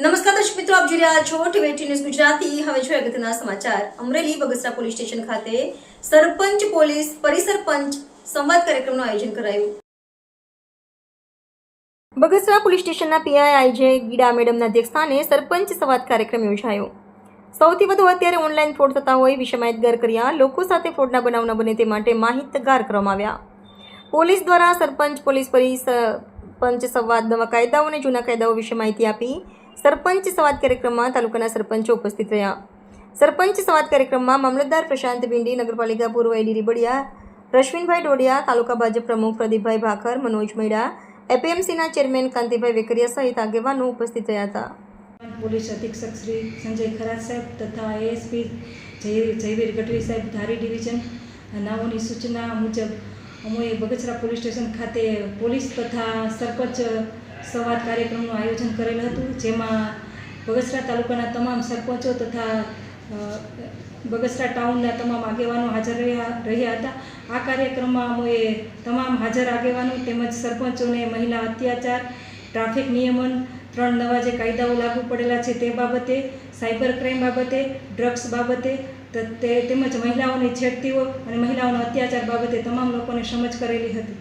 નમસ્કાર દર્શક મિત્રો, આપ જોઈ રહ્યા છો ટીવી ન્યૂઝ ગુજરાતી. હવે જોઈએ અગત્યના સમાચાર. અમરેલી બગસરા પોલીસ સ્ટેશન ખાતે સરપંચ પોલીસ પરિસરપંચ સંવાદ કાર્યક્રમનું આયોજન કરાયું. બગસરા પોલીસ સ્ટેશનના પીઆઈ આઈજે ગીડા મેડમના અધ્યક્ષસ્થાને સરપંચ સંવાદ કાર્યક્રમ યોજાયો. સૌથી વધુ અત્યારે ઓનલાઈન ફ્રોડ થતા હોય વિશે માહિતગાર કર્યા. લોકો સાથે ફ્રોડના બનાવ ન બને તે માટે માહિતગાર કરવામાં આવ્યા. પોલીસ દ્વારા સરપંચ, પોલીસ પરિસરપંચ સંવાદ નવા કાયદાઓ અને જૂના કાયદાઓ વિશે માહિતી આપી સરપંચ સંવાદ કાર્યક્રમમાં તાલુકાના સરપંચો ઉપસ્થિત રહ્યા. સરપંચ સંવાદ કાર્યક્રમમાં મામલતદાર પ્રશાંત ભીંડી, નગરપાલિકા પૂર્વ એડી રીબડિયા રશ્વિનભાઈ ડોડિયા, તાલુકા ભાજપ પ્રમુખ પ્રદીપભાઈ ભાખર, મનોજ મેડા એપીએમસીના ચેરમેન કાંતિભાઈ વેકરિયા સહિત આગેવાનો ઉપસ્થિત રહ્યા હતા. પોલીસ અધિક્ષક શ્રી સંજય ખરાત સાહેબ તથા એએસપી જય જયવીર ગઢવી સાહેબ ધારી ડિવિઝન નાઓની સૂચના મુજબ અમોએ બગસરા પોલીસ સ્ટેશન ખાતે પોલીસ તથા સરપંચ સંવાદ કાર્યક્રમનું આયોજન કરેલ હતું, જેમાં બગસરા તાલુકાના તમામ સરપંચો તથા બગસરા ટાઉનના તમામ આગેવાનો હાજર રહ્યા રહ્યા હતા. આ કાર્યક્રમમાં અમોએ તમામ હાજર આગેવાનો તેમજ સરપંચોને મહિલા અત્યાચાર, ટ્રાફિક નિયમન, ત્રણ નવા જે કાયદાઓ લાગુ પડેલા છે તે બાબતે, સાયબર ક્રાઇમ બાબતે, ડ્રગ્સ બાબતે તેમજ મહિલાઓની છેડતીઓ અને મહિલાઓના અત્યાચાર બાબતે તમામ લોકોને સમજ કરેલી હતી.